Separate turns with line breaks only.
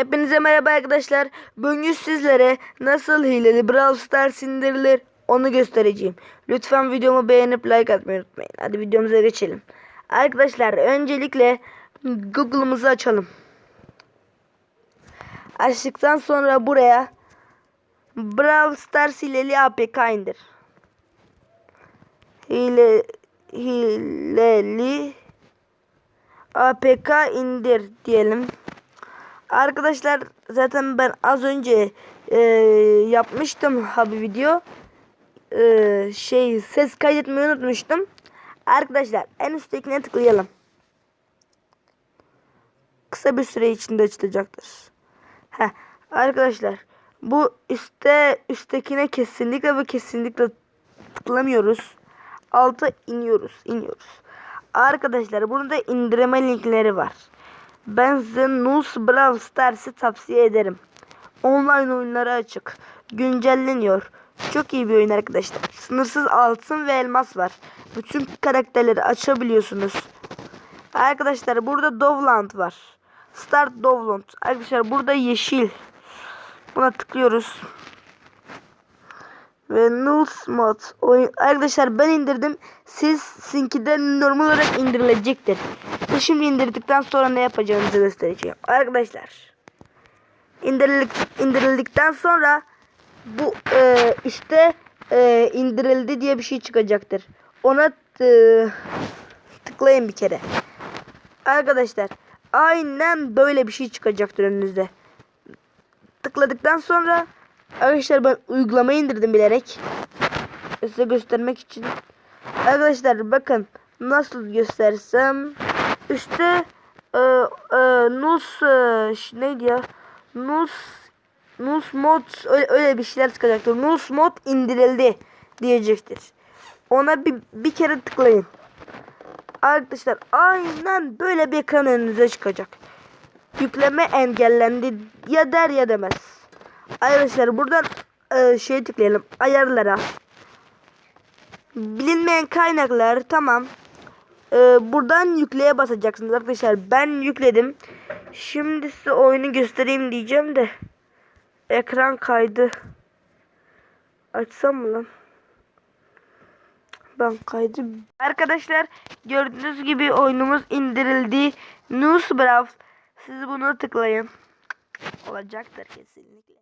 Hepinize merhaba arkadaşlar. Bugün sizlere nasıl hileli Brawl Stars indirilir onu göstereceğim. Lütfen videomu beğenip like atmayı unutmayın. Hadi videomuza geçelim. Arkadaşlar öncelikle Google'ımızı açalım. Açtıktan sonra buraya Brawl Stars hileli APK indir. Hile, hileli APK indir diyelim. Arkadaşlar zaten ben az önce e, yapmıştım abi video. E, şey ses kaydetmeyi unutmuştum. Arkadaşlar en üsttekine tıklayalım. Kısa bir süre içinde açılacaktır. Heh, arkadaşlar bu üstte üsttekine kesinlikle ve kesinlikle tıklamıyoruz. Alta iniyoruz, iniyoruz. Arkadaşlar burada indirme linkleri var. Ben size Nus Brawl Stars'ı tavsiye ederim. Online oyunları açık. Güncelleniyor. Çok iyi bir oyun arkadaşlar. Sınırsız altın ve elmas var. Bütün karakterleri açabiliyorsunuz. Arkadaşlar burada Dovland var. Start Dovland. Arkadaşlar burada yeşil. Buna tıklıyoruz. Ve Nuls Mod. Oyun. Arkadaşlar ben indirdim. Siz sinkiden normal olarak indirilecektir. Şimdi indirdikten sonra ne yapacağınızı göstereceğim. Arkadaşlar. İndirildik, indirildikten sonra bu e, işte e, indirildi diye bir şey çıkacaktır. Ona e, tıklayın bir kere. Arkadaşlar aynen böyle bir şey çıkacaktır önünüzde. Tıkladıktan sonra arkadaşlar ben uygulamayı indirdim bilerek. Size göstermek için. Arkadaşlar bakın nasıl göstersem üstte e, e, nus e, neydi ya nus nus mod öyle, öyle bir şeyler çıkacaktır. Nus mod indirildi diyecektir. Ona bir, bir kere tıklayın. Arkadaşlar aynen böyle bir ekran önünüze çıkacak. Yükleme engellendi ya der ya demez. Arkadaşlar buradan e, şey tıklayalım ayarlara. Bilinmeyen kaynaklar tamam. E, buradan yükleye basacaksınız arkadaşlar. Ben yükledim. Şimdi size oyunu göstereyim diyeceğim de. Ekran kaydı. Açsam mı lan? Ben kaydı. Arkadaşlar gördüğünüz gibi oyunumuz indirildi. News Brawl. Siz bunu tıklayın. Olacaktır kesinlikle.